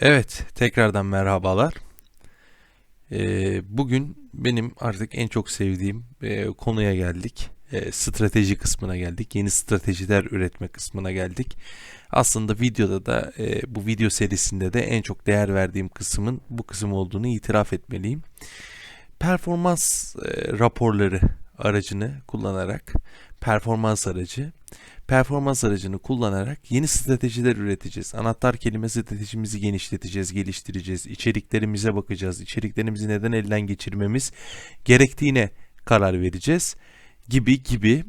Evet, tekrardan merhabalar. Ee, bugün benim artık en çok sevdiğim e, konuya geldik. E, strateji kısmına geldik. Yeni stratejiler üretme kısmına geldik. Aslında videoda da e, bu video serisinde de en çok değer verdiğim kısmın bu kısım olduğunu itiraf etmeliyim. Performans e, raporları aracını kullanarak performans aracı performans aracını kullanarak yeni stratejiler üreteceğiz. Anahtar kelime stratejimizi genişleteceğiz, geliştireceğiz. İçeriklerimize bakacağız. İçeriklerimizi neden elden geçirmemiz gerektiğine karar vereceğiz gibi gibi.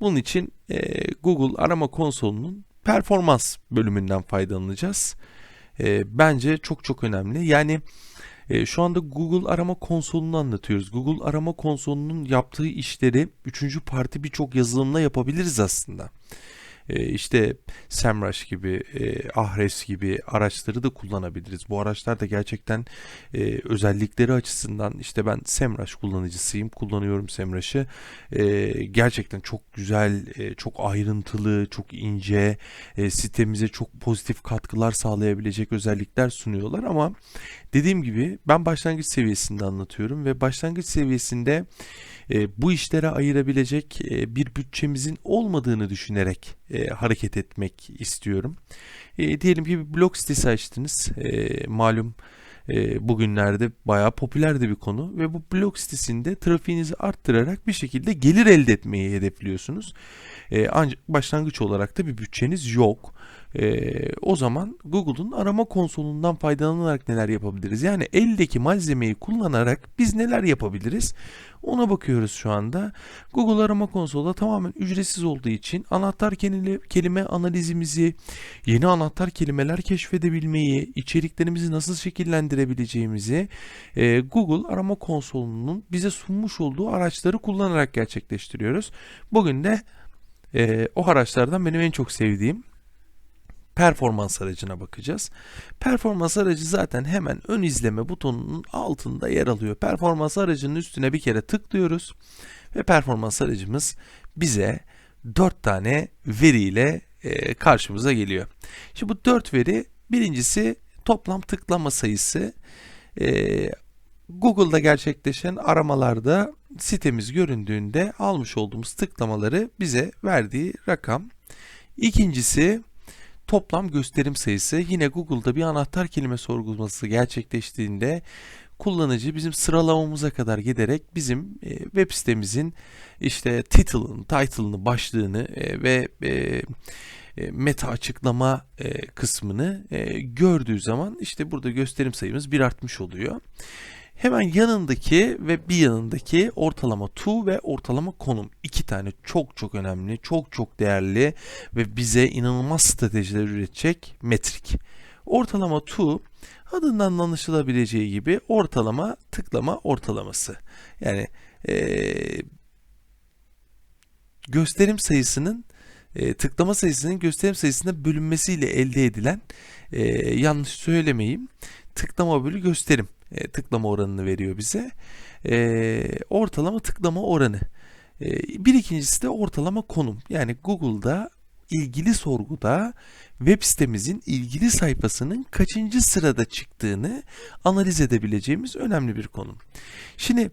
Bunun için e, Google arama konsolunun performans bölümünden faydalanacağız. E, bence çok çok önemli. Yani e, şu anda Google arama konsolunu anlatıyoruz. Google arama konsolunun yaptığı işleri üçüncü parti birçok yazılımla yapabiliriz aslında e, işte SEMrush gibi, e, Ahrefs gibi araçları da kullanabiliriz. Bu araçlar da gerçekten e, özellikleri açısından işte ben SEMrush kullanıcısıyım, kullanıyorum SEMrush'ı. E, gerçekten çok güzel, çok ayrıntılı, çok ince, e, sitemize çok pozitif katkılar sağlayabilecek özellikler sunuyorlar ama dediğim gibi ben başlangıç seviyesinde anlatıyorum ve başlangıç seviyesinde e, bu işlere ayırabilecek e, bir bütçemizin olmadığını düşünerek e, hareket etmek istiyorum. E, diyelim ki bir blog sitesi açtınız. E, malum e, bugünlerde bayağı popüler de bir konu ve bu blog sitesinde trafiğinizi arttırarak bir şekilde gelir elde etmeyi hedefliyorsunuz. E, ancak başlangıç olarak da bir bütçeniz yok. E, o zaman Google'un arama konsolundan faydalanarak neler yapabiliriz? Yani eldeki malzemeyi kullanarak biz neler yapabiliriz? Ona bakıyoruz şu anda. Google arama konsolu tamamen ücretsiz olduğu için anahtar kelime analizimizi, yeni anahtar kelimeler keşfedebilmeyi, içeriklerimizi nasıl şekillendirebileceğimizi e, Google arama konsolunun bize sunmuş olduğu araçları kullanarak gerçekleştiriyoruz. Bugün de e, o araçlardan benim en çok sevdiğim performans aracına bakacağız. Performans aracı zaten hemen ön izleme butonunun altında yer alıyor. Performans aracının üstüne bir kere tıklıyoruz ve performans aracımız bize 4 tane veriyle e, karşımıza geliyor. Şimdi bu 4 veri birincisi toplam tıklama sayısı. E, Google'da gerçekleşen aramalarda sitemiz göründüğünde almış olduğumuz tıklamaları bize verdiği rakam. İkincisi toplam gösterim sayısı yine Google'da bir anahtar kelime sorgulaması gerçekleştiğinde kullanıcı bizim sıralamamıza kadar giderek bizim e, web sitemizin işte title'ını, title'ını, başlığını e, ve e, e meta açıklama e, kısmını e, gördüğü zaman işte burada gösterim sayımız bir artmış oluyor. Hemen yanındaki ve bir yanındaki ortalama to ve ortalama konum. iki tane çok çok önemli, çok çok değerli ve bize inanılmaz stratejiler üretecek metrik. Ortalama to adından anlaşılabileceği gibi ortalama tıklama ortalaması. Yani ee, gösterim sayısının e, tıklama sayısının gösterim sayısına bölünmesiyle elde edilen e, yanlış söylemeyeyim tıklama bölü gösterim e, tıklama oranını veriyor bize. E, ortalama tıklama oranı. E, bir ikincisi de ortalama konum. Yani Google'da ilgili sorguda web sitemizin ilgili sayfasının kaçıncı sırada çıktığını analiz edebileceğimiz önemli bir konum. Şimdi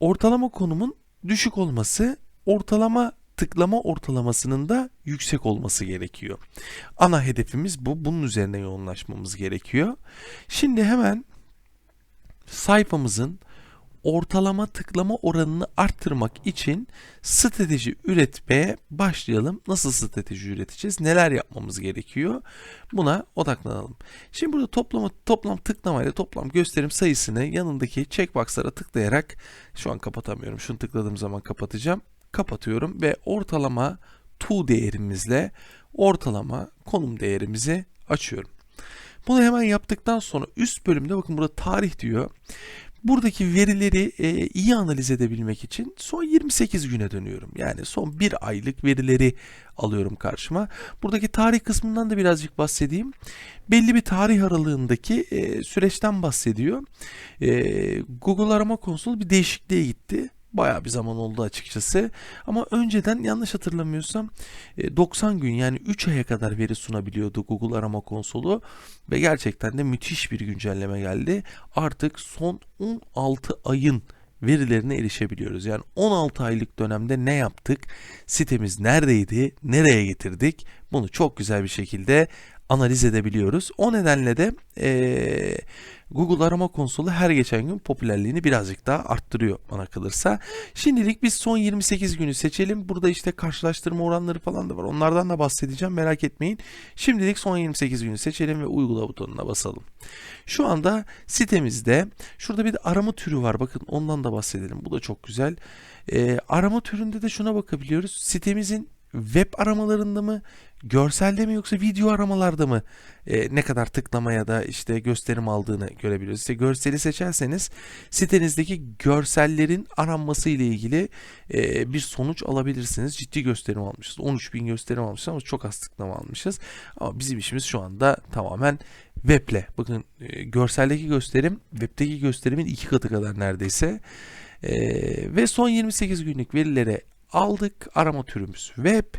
ortalama konumun düşük olması ortalama tıklama ortalamasının da yüksek olması gerekiyor. Ana hedefimiz bu. Bunun üzerine yoğunlaşmamız gerekiyor. Şimdi hemen sayfamızın ortalama tıklama oranını arttırmak için strateji üretmeye başlayalım. Nasıl strateji üreteceğiz? Neler yapmamız gerekiyor? Buna odaklanalım. Şimdi burada toplama, toplam tıklama ile toplam gösterim sayısını yanındaki checkbox'lara tıklayarak şu an kapatamıyorum. Şunu tıkladığım zaman kapatacağım. Kapatıyorum ve ortalama to değerimizle ortalama konum değerimizi açıyorum. Bunu hemen yaptıktan sonra üst bölümde bakın burada tarih diyor. Buradaki verileri e, iyi analiz edebilmek için son 28 güne dönüyorum. Yani son bir aylık verileri alıyorum karşıma. Buradaki tarih kısmından da birazcık bahsedeyim. Belli bir tarih aralığındaki e, süreçten bahsediyor. E, Google arama konsolu bir değişikliğe gitti. Bayağı bir zaman oldu açıkçası. Ama önceden yanlış hatırlamıyorsam e, 90 gün yani 3 aya kadar veri sunabiliyordu Google arama konsolu ve gerçekten de müthiş bir güncelleme geldi. Artık son 16 ayın verilerine erişebiliyoruz. Yani 16 aylık dönemde ne yaptık? Sitemiz neredeydi? Nereye getirdik? Bunu çok güzel bir şekilde analiz edebiliyoruz. O nedenle de eee, Google arama konsolu her geçen gün popülerliğini birazcık daha arttırıyor bana kalırsa. Şimdilik biz son 28 günü seçelim. Burada işte karşılaştırma oranları falan da var. Onlardan da bahsedeceğim merak etmeyin. Şimdilik son 28 günü seçelim ve uygula butonuna basalım. Şu anda sitemizde şurada bir de arama türü var. Bakın ondan da bahsedelim. Bu da çok güzel. Ee, arama türünde de şuna bakabiliyoruz. Sitemizin web aramalarında mı, görselde mi yoksa video aramalarda mı e, ne kadar tıklama ya da işte gösterim aldığını görebiliyoruz. İşte görseli seçerseniz sitenizdeki görsellerin aranması ile ilgili e, bir sonuç alabilirsiniz. Ciddi gösterim almışız. 13.000 gösterim almışız ama çok az tıklama almışız. Ama bizim işimiz şu anda tamamen weble. Bakın e, görseldeki gösterim webdeki gösterimin iki katı kadar neredeyse. E, ve son 28 günlük verilere aldık. Arama türümüz web.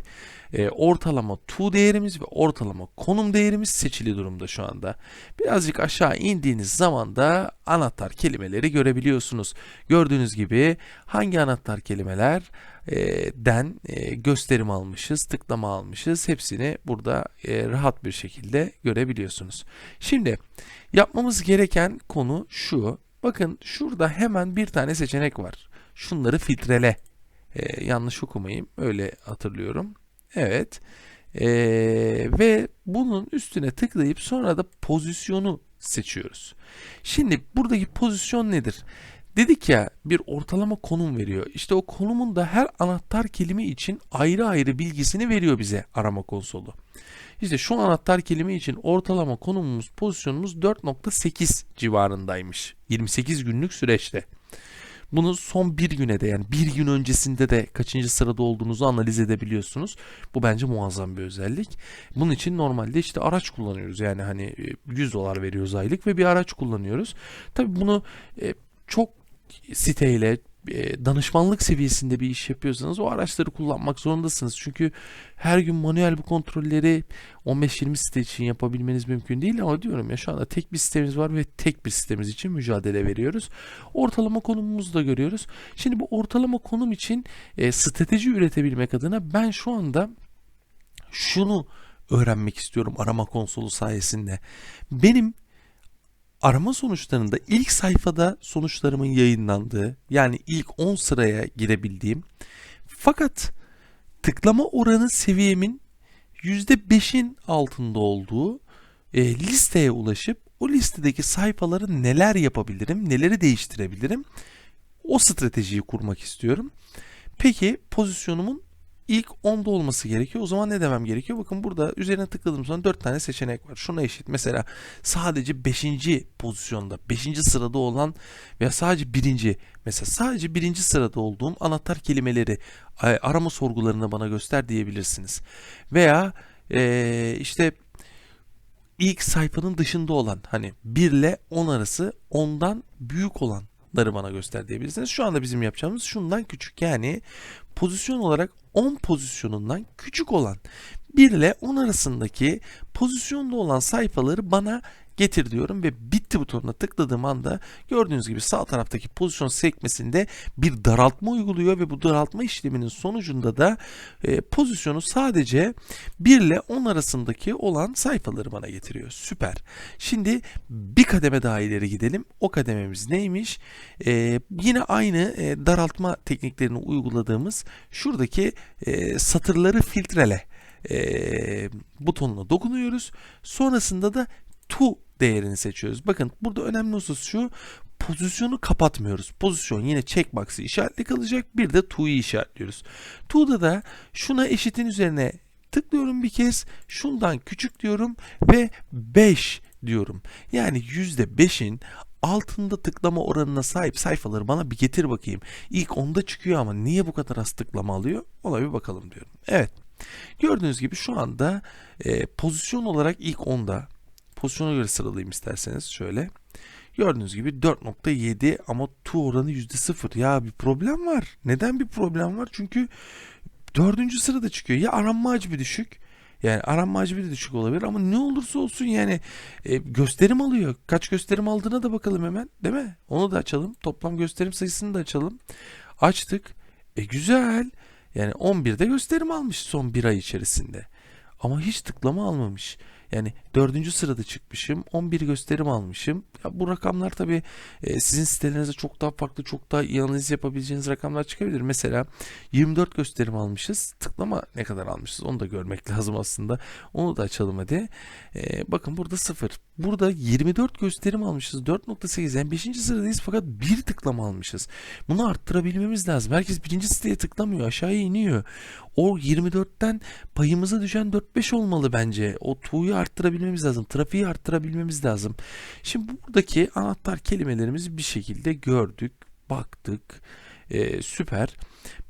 E, ortalama to değerimiz ve ortalama konum değerimiz seçili durumda şu anda. Birazcık aşağı indiğiniz zaman da anahtar kelimeleri görebiliyorsunuz. Gördüğünüz gibi hangi anahtar kelimeler e, den e, gösterim almışız, tıklama almışız. Hepsini burada e, rahat bir şekilde görebiliyorsunuz. Şimdi yapmamız gereken konu şu. Bakın şurada hemen bir tane seçenek var. Şunları filtrele. E, yanlış okumayayım. Öyle hatırlıyorum. Evet. E, ve bunun üstüne tıklayıp sonra da pozisyonu seçiyoruz. Şimdi buradaki pozisyon nedir? Dedik ya bir ortalama konum veriyor. İşte o konumun da her anahtar kelime için ayrı ayrı bilgisini veriyor bize arama konsolu. İşte şu anahtar kelime için ortalama konumumuz, pozisyonumuz 4.8 civarındaymış. 28 günlük süreçte. Bunu son bir güne de yani bir gün öncesinde de kaçıncı sırada olduğunuzu analiz edebiliyorsunuz. Bu bence muazzam bir özellik. Bunun için normalde işte araç kullanıyoruz. Yani hani 100 dolar veriyoruz aylık ve bir araç kullanıyoruz. Tabii bunu e, çok siteyle e, danışmanlık seviyesinde bir iş yapıyorsanız o araçları kullanmak zorundasınız. Çünkü her gün manuel bu kontrolleri 15-20 site için yapabilmeniz mümkün değil ama diyorum ya şu anda tek bir sitemiz var ve tek bir sitemiz için mücadele veriyoruz. Ortalama konumumuzu da görüyoruz. Şimdi bu ortalama konum için e, strateji üretebilmek adına ben şu anda şunu öğrenmek istiyorum arama konsolu sayesinde. Benim arama sonuçlarında ilk sayfada sonuçlarımın yayınlandığı yani ilk 10 sıraya girebildiğim fakat tıklama oranı seviyemin %5'in altında olduğu e, listeye ulaşıp o listedeki sayfaları neler yapabilirim, neleri değiştirebilirim o stratejiyi kurmak istiyorum. Peki pozisyonumun ilk 10'da olması gerekiyor. O zaman ne demem gerekiyor? Bakın burada üzerine tıkladığım zaman 4 tane seçenek var. Şuna eşit. Mesela sadece 5. pozisyonda, 5. sırada olan veya sadece 1. mesela sadece 1. sırada olduğum anahtar kelimeleri arama sorgularında bana göster diyebilirsiniz. Veya ee, işte ilk sayfanın dışında olan hani 1 ile 10 arası ondan büyük olanları bana göster diyebilirsiniz. Şu anda bizim yapacağımız şundan küçük yani pozisyon olarak 10 pozisyonundan küçük olan 1 ile 10 arasındaki pozisyonda olan sayfaları bana getir diyorum ve bitti butonuna tıkladığım anda gördüğünüz gibi sağ taraftaki pozisyon sekmesinde bir daraltma uyguluyor ve bu daraltma işleminin sonucunda da e, pozisyonu sadece 1 ile 10 arasındaki olan sayfaları bana getiriyor. Süper. Şimdi bir kademe daha ileri gidelim. O kadememiz neymiş? E, yine aynı e, daraltma tekniklerini uyguladığımız şuradaki e, satırları filtrele e, butonuna dokunuyoruz. Sonrasında da to değerini seçiyoruz. Bakın burada önemli husus şu pozisyonu kapatmıyoruz. Pozisyon yine checkbox'ı işaretli kalacak. Bir de to'yu işaretliyoruz. To'da da şuna eşitin üzerine tıklıyorum bir kez. Şundan küçük diyorum ve 5 diyorum. Yani %5'in altında tıklama oranına sahip sayfaları bana bir getir bakayım. İlk onda çıkıyor ama niye bu kadar az tıklama alıyor? Ona bir bakalım diyorum. Evet. Gördüğünüz gibi şu anda e, pozisyon olarak ilk onda pozisyona göre sıralayayım isterseniz şöyle. Gördüğünüz gibi 4.7 ama tu oranı %0. Ya bir problem var. Neden bir problem var? Çünkü dördüncü sırada çıkıyor. Ya aranma hacmi düşük. Yani aranma hacmi de düşük olabilir ama ne olursa olsun yani e, gösterim alıyor. Kaç gösterim aldığına da bakalım hemen değil mi? Onu da açalım. Toplam gösterim sayısını da açalım. Açtık. E güzel. Yani 11'de gösterim almış son bir ay içerisinde. Ama hiç tıklama almamış. Yani dördüncü sırada çıkmışım. 11 gösterim almışım. Ya bu rakamlar tabii e, sizin sitelerinize çok daha farklı, çok daha iyi analiz yapabileceğiniz rakamlar çıkabilir. Mesela 24 gösterim almışız. Tıklama ne kadar almışız onu da görmek lazım aslında. Onu da açalım hadi. E, bakın burada 0. Burada 24 gösterim almışız. 4.8 yani 5. sıradayız fakat bir tıklama almışız. Bunu arttırabilmemiz lazım. Herkes birinci siteye tıklamıyor. Aşağıya iniyor. O 24'ten payımıza düşen 4-5 olmalı bence. O tuğ'yu arttırabilmemiz lazım. Trafiği arttırabilmemiz lazım. Şimdi buradaki anahtar kelimelerimizi bir şekilde gördük, baktık. Ee, süper.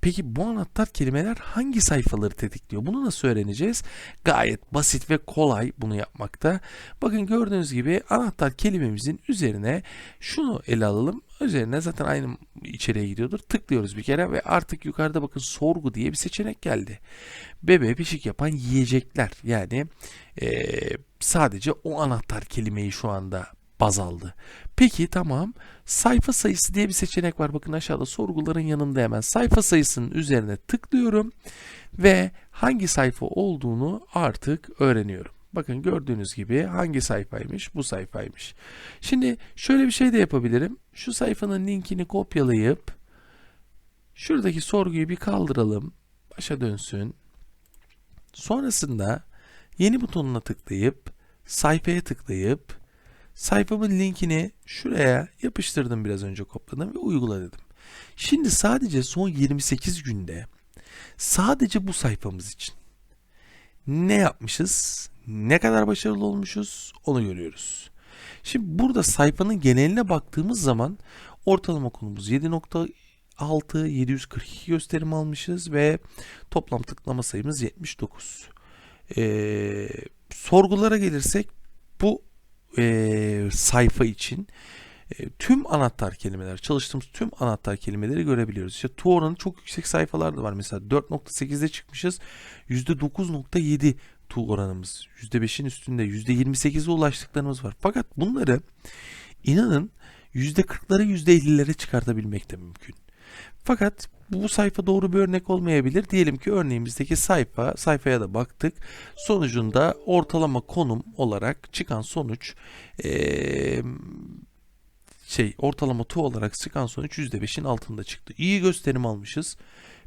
Peki bu anahtar kelimeler hangi sayfaları tetikliyor? Bunu nasıl öğreneceğiz? Gayet basit ve kolay bunu yapmakta. Bakın gördüğünüz gibi anahtar kelimemizin üzerine şunu ele alalım. Üzerine zaten aynı içeriye gidiyordur. Tıklıyoruz bir kere ve artık yukarıda bakın sorgu diye bir seçenek geldi. Bebe pişik yapan yiyecekler. Yani eee, sadece o anahtar kelimeyi şu anda baz aldı. Peki tamam. Sayfa sayısı diye bir seçenek var. Bakın aşağıda sorguların yanında hemen sayfa sayısının üzerine tıklıyorum ve hangi sayfa olduğunu artık öğreniyorum. Bakın gördüğünüz gibi hangi sayfaymış? Bu sayfaymış. Şimdi şöyle bir şey de yapabilirim. Şu sayfanın linkini kopyalayıp şuradaki sorguyu bir kaldıralım. Başa dönsün. Sonrasında yeni butonuna tıklayıp sayfaya tıklayıp sayfamın linkini şuraya yapıştırdım biraz önce kopladım ve uygula dedim. Şimdi sadece son 28 günde sadece bu sayfamız için ne yapmışız? Ne kadar başarılı olmuşuz? Onu görüyoruz. Şimdi burada sayfanın geneline baktığımız zaman ortalama konumuz 7.6 742 gösterim almışız ve toplam tıklama sayımız 79. Ee, sorgulara gelirsek bu e, sayfa için e, tüm anahtar kelimeler, çalıştığımız tüm anahtar kelimeleri görebiliyoruz. İşte tu oranı çok yüksek sayfalar da var. Mesela 4.8'de çıkmışız. %9.7 tu oranımız. %5'in üstünde. %28'e ulaştıklarımız var. Fakat bunları inanın %40'lara %50'lere çıkartabilmek de mümkün. Fakat bu sayfa doğru bir örnek olmayabilir. Diyelim ki örneğimizdeki sayfa, sayfaya da baktık. Sonucunda ortalama konum olarak çıkan sonuç eee, şey ortalama tu olarak çıkan sonuç %5'in altında çıktı. İyi gösterim almışız.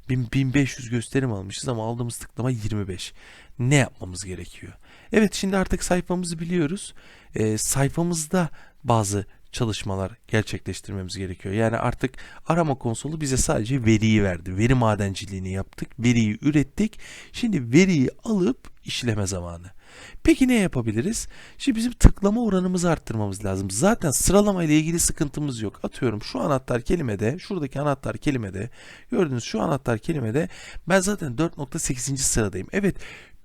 1000 1500 gösterim almışız ama aldığımız tıklama 25. Ne yapmamız gerekiyor? Evet şimdi artık sayfamızı biliyoruz. Ee, sayfamızda bazı çalışmalar gerçekleştirmemiz gerekiyor. Yani artık arama konsolu bize sadece veriyi verdi. Veri madenciliğini yaptık. Veriyi ürettik. Şimdi veriyi alıp işleme zamanı. Peki ne yapabiliriz? Şimdi bizim tıklama oranımızı arttırmamız lazım. Zaten sıralama ile ilgili sıkıntımız yok. Atıyorum şu anahtar kelimede, şuradaki anahtar kelimede, gördüğünüz şu anahtar kelimede ben zaten 4.8. sıradayım. Evet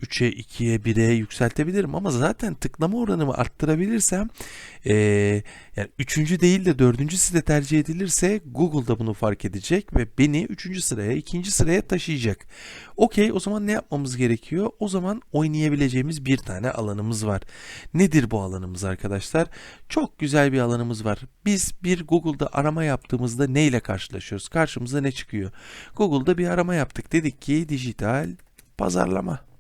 3'e, 2'ye, 1'e yükseltebilirim ama zaten tıklama oranımı arttırabilirsem eee yani 3. değil de 4. site tercih edilirse Google da bunu fark edecek ve beni 3. sıraya, 2. sıraya taşıyacak. Okey o zaman ne yapmamız gerekiyor? O zaman oynayabileceğimiz bir tane alanımız var. Nedir bu alanımız arkadaşlar? Çok güzel bir alanımız var. Biz bir Google'da arama yaptığımızda ne ile karşılaşıyoruz? Karşımıza ne çıkıyor? Google'da bir arama yaptık. Dedik ki dijital pazarlama.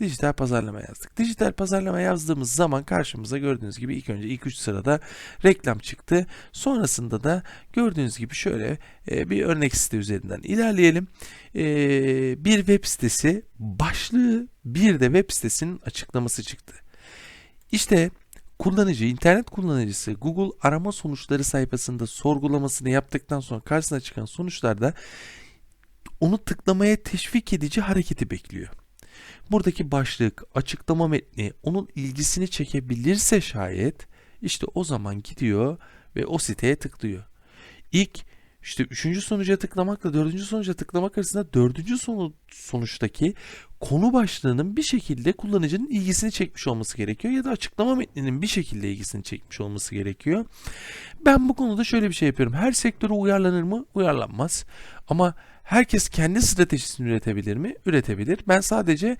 Dijital pazarlama yazdık. Dijital pazarlama yazdığımız zaman karşımıza gördüğünüz gibi ilk önce ilk 3 sırada reklam çıktı. Sonrasında da gördüğünüz gibi şöyle e, bir örnek site üzerinden ilerleyelim. E, bir web sitesi başlığı bir de web sitesinin açıklaması çıktı. İşte kullanıcı, internet kullanıcısı Google arama sonuçları sayfasında sorgulamasını yaptıktan sonra karşısına çıkan sonuçlarda onu tıklamaya teşvik edici hareketi bekliyor. Buradaki başlık, açıklama metni onun ilgisini çekebilirse şayet işte o zaman gidiyor ve o siteye tıklıyor. İlk İşte üçüncü sonuca tıklamakla dördüncü sonuca tıklamak arasında dördüncü sonu, sonuçtaki konu başlığının bir şekilde kullanıcının ilgisini çekmiş olması gerekiyor ya da açıklama metninin bir şekilde ilgisini çekmiş olması gerekiyor. Ben bu konuda şöyle bir şey yapıyorum. Her sektöre uyarlanır mı? Uyarlanmaz. Ama herkes kendi stratejisini üretebilir mi? Üretebilir. Ben sadece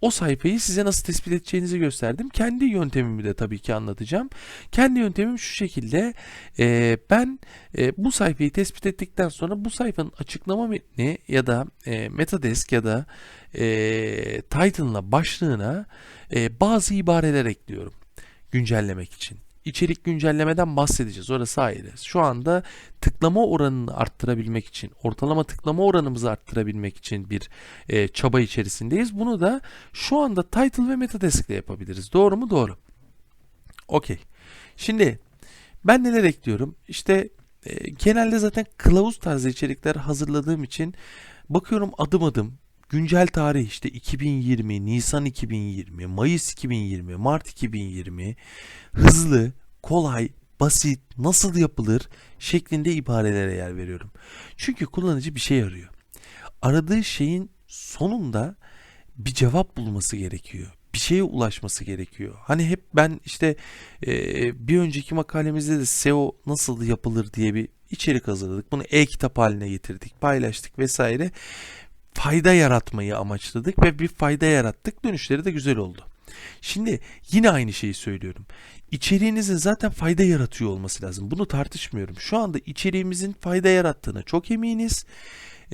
o sayfayı size nasıl tespit edeceğinizi gösterdim. Kendi yöntemimi de tabii ki anlatacağım. Kendi yöntemim şu şekilde. Ee, ben e, bu sayfayı tespit ettikten sonra bu sayfanın açıklama metni ya da e, metadesk ya da e, title'ına başlığına e, bazı ibareler ekliyorum güncellemek için. İçerik güncellemeden bahsedeceğiz. Orası ayrı. Şu anda tıklama oranını arttırabilmek için, ortalama tıklama oranımızı arttırabilmek için bir e, çaba içerisindeyiz. Bunu da şu anda title ve metadesk ile yapabiliriz. Doğru mu? Doğru. Okey. Şimdi ben neler ekliyorum? İşte e, genelde zaten kılavuz tarzı içerikler hazırladığım için bakıyorum adım adım güncel tarih işte 2020, Nisan 2020, Mayıs 2020, Mart 2020 hızlı, kolay, basit, nasıl yapılır şeklinde ibarelere yer veriyorum. Çünkü kullanıcı bir şey arıyor. Aradığı şeyin sonunda bir cevap bulması gerekiyor. Bir şeye ulaşması gerekiyor. Hani hep ben işte e, bir önceki makalemizde de SEO nasıl yapılır diye bir içerik hazırladık. Bunu e-kitap haline getirdik, paylaştık vesaire. Fayda yaratmayı amaçladık ve bir fayda yarattık. Dönüşleri de güzel oldu. Şimdi yine aynı şeyi söylüyorum. İçeriğinizin zaten fayda yaratıyor olması lazım. Bunu tartışmıyorum. Şu anda içeriğimizin fayda yarattığına çok eminiz.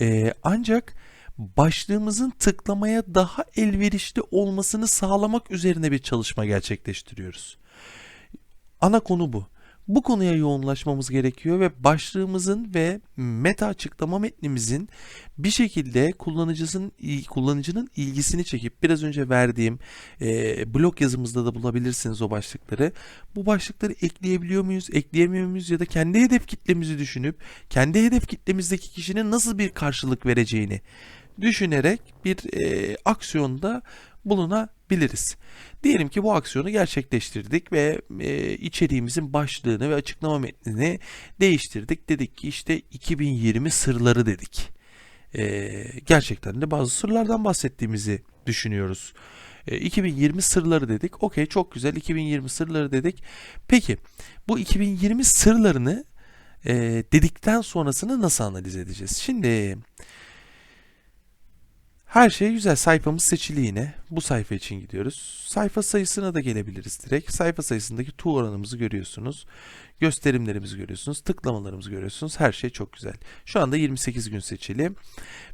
Ee, ancak başlığımızın tıklamaya daha elverişli olmasını sağlamak üzerine bir çalışma gerçekleştiriyoruz. Ana konu bu. Bu konuya yoğunlaşmamız gerekiyor ve başlığımızın ve meta açıklama metnimizin bir şekilde kullanıcısının kullanıcının ilgisini çekip biraz önce verdiğim e, blog yazımızda da bulabilirsiniz o başlıkları. Bu başlıkları ekleyebiliyor muyuz, ekleyemiyor muyuz ya da kendi hedef kitlemizi düşünüp kendi hedef kitlemizdeki kişinin nasıl bir karşılık vereceğini düşünerek bir e, aksiyonda bulunabiliriz. Diyelim ki bu aksiyonu gerçekleştirdik ve e, içeriğimizin başlığını ve açıklama metnini değiştirdik. Dedik ki işte 2020 sırları dedik. E, gerçekten de bazı sırlardan bahsettiğimizi düşünüyoruz. E, 2020 sırları dedik. Okey çok güzel 2020 sırları dedik. Peki bu 2020 sırlarını e, dedikten sonrasını nasıl analiz edeceğiz? Şimdi her şey güzel. Sayfamız seçili yine. Bu sayfa için gidiyoruz. Sayfa sayısına da gelebiliriz direkt. Sayfa sayısındaki tu oranımızı görüyorsunuz. Gösterimlerimizi görüyorsunuz. Tıklamalarımızı görüyorsunuz. Her şey çok güzel. Şu anda 28 gün seçili.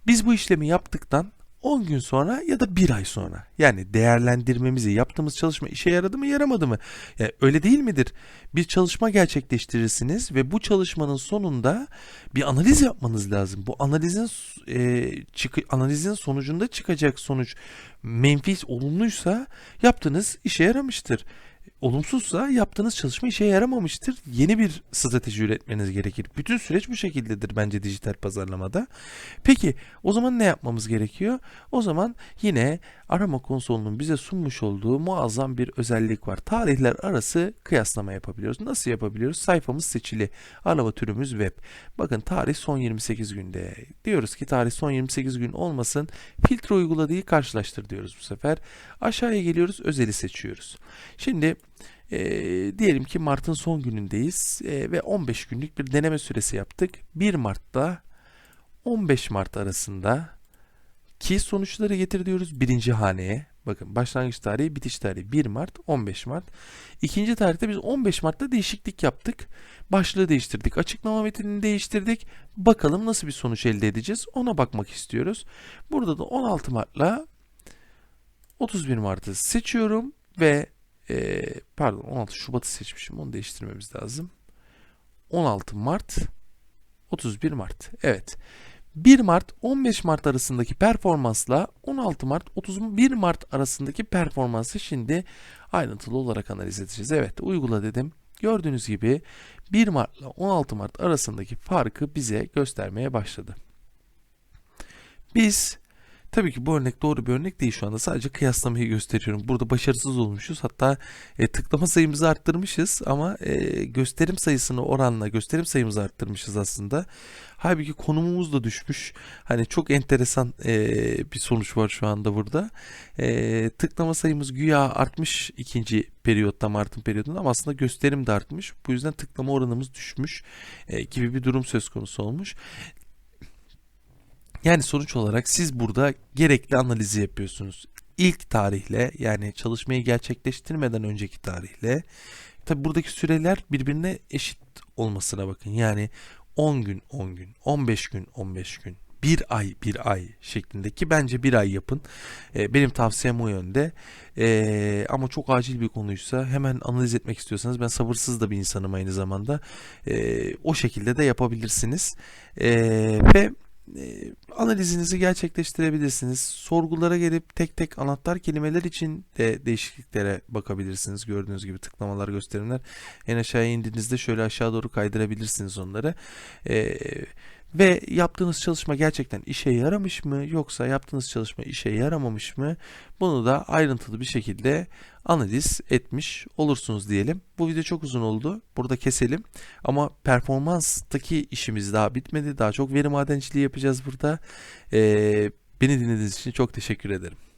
Biz bu işlemi yaptıktan 10 gün sonra ya da 1 ay sonra yani değerlendirmemizi yaptığımız çalışma işe yaradı mı yaramadı mı? Yani öyle değil midir? Bir çalışma gerçekleştirirsiniz ve bu çalışmanın sonunda bir analiz yapmanız lazım. Bu analizin e, çıkı, analizin sonucunda çıkacak sonuç menfi olumluysa yaptığınız işe yaramıştır olumsuzsa yaptığınız çalışma işe yaramamıştır. Yeni bir strateji üretmeniz gerekir. Bütün süreç bu şekildedir bence dijital pazarlamada. Peki o zaman ne yapmamız gerekiyor? O zaman yine arama konsolunun bize sunmuş olduğu muazzam bir özellik var. Tarihler arası kıyaslama yapabiliyoruz. Nasıl yapabiliyoruz? Sayfamız seçili. Arama türümüz web. Bakın tarih son 28 günde. Diyoruz ki tarih son 28 gün olmasın. Filtre uyguladığı karşılaştır diyoruz bu sefer. Aşağıya geliyoruz. Özeli seçiyoruz. Şimdi e, diyelim ki Mart'ın son günündeyiz e, ve 15 günlük bir deneme süresi yaptık. 1 Mart'ta 15 Mart arasında ki sonuçları getir diyoruz birinci haneye. Bakın başlangıç tarihi, bitiş tarihi 1 Mart, 15 Mart. İkinci tarihte biz 15 Mart'ta değişiklik yaptık. Başlığı değiştirdik, açıklama metnini değiştirdik. Bakalım nasıl bir sonuç elde edeceğiz ona bakmak istiyoruz. Burada da 16 Mart'la 31 Mart'ı seçiyorum ve e, pardon 16 Şubat'ı seçmişim onu değiştirmemiz lazım. 16 Mart 31 Mart evet 1 Mart 15 Mart arasındaki performansla 16 Mart 31 Mart arasındaki performansı şimdi ayrıntılı olarak analiz edeceğiz. Evet uygula dedim. Gördüğünüz gibi 1 Mart ile 16 Mart arasındaki farkı bize göstermeye başladı. Biz Tabii ki bu örnek doğru bir örnek değil şu anda. Sadece kıyaslamayı gösteriyorum. Burada başarısız olmuşuz. Hatta e, tıklama sayımızı arttırmışız ama e, gösterim sayısını oranla gösterim sayımızı arttırmışız aslında. Halbuki konumumuz da düşmüş. Hani çok enteresan e, bir sonuç var şu anda burada. E, tıklama sayımız güya artmış ikinci periyotta Mart'ın periyodunda ama aslında gösterim de artmış. Bu yüzden tıklama oranımız düşmüş e, gibi bir durum söz konusu olmuş. Yani sonuç olarak siz burada gerekli analizi yapıyorsunuz. İlk tarihle yani çalışmayı gerçekleştirmeden önceki tarihle tabi buradaki süreler birbirine eşit olmasına bakın. Yani 10 gün 10 gün, 15 gün 15 gün, 1 ay 1 ay şeklindeki bence 1 ay yapın. Ee, benim tavsiyem o yönde. Ee, ama çok acil bir konuysa hemen analiz etmek istiyorsanız ben sabırsız da bir insanım aynı zamanda. Ee, o şekilde de yapabilirsiniz. Ee, ve e, analizinizi gerçekleştirebilirsiniz. Sorgulara gelip tek tek anahtar kelimeler için de değişikliklere bakabilirsiniz. Gördüğünüz gibi tıklamalar, gösterimler. En aşağıya indiğinizde şöyle aşağı doğru kaydırabilirsiniz onları. E, ve yaptığınız çalışma gerçekten işe yaramış mı yoksa yaptığınız çalışma işe yaramamış mı? Bunu da ayrıntılı bir şekilde analiz etmiş olursunuz diyelim. Bu video çok uzun oldu. Burada keselim. Ama performanstaki işimiz daha bitmedi. Daha çok veri madenciliği yapacağız burada. Ee, beni dinlediğiniz için çok teşekkür ederim.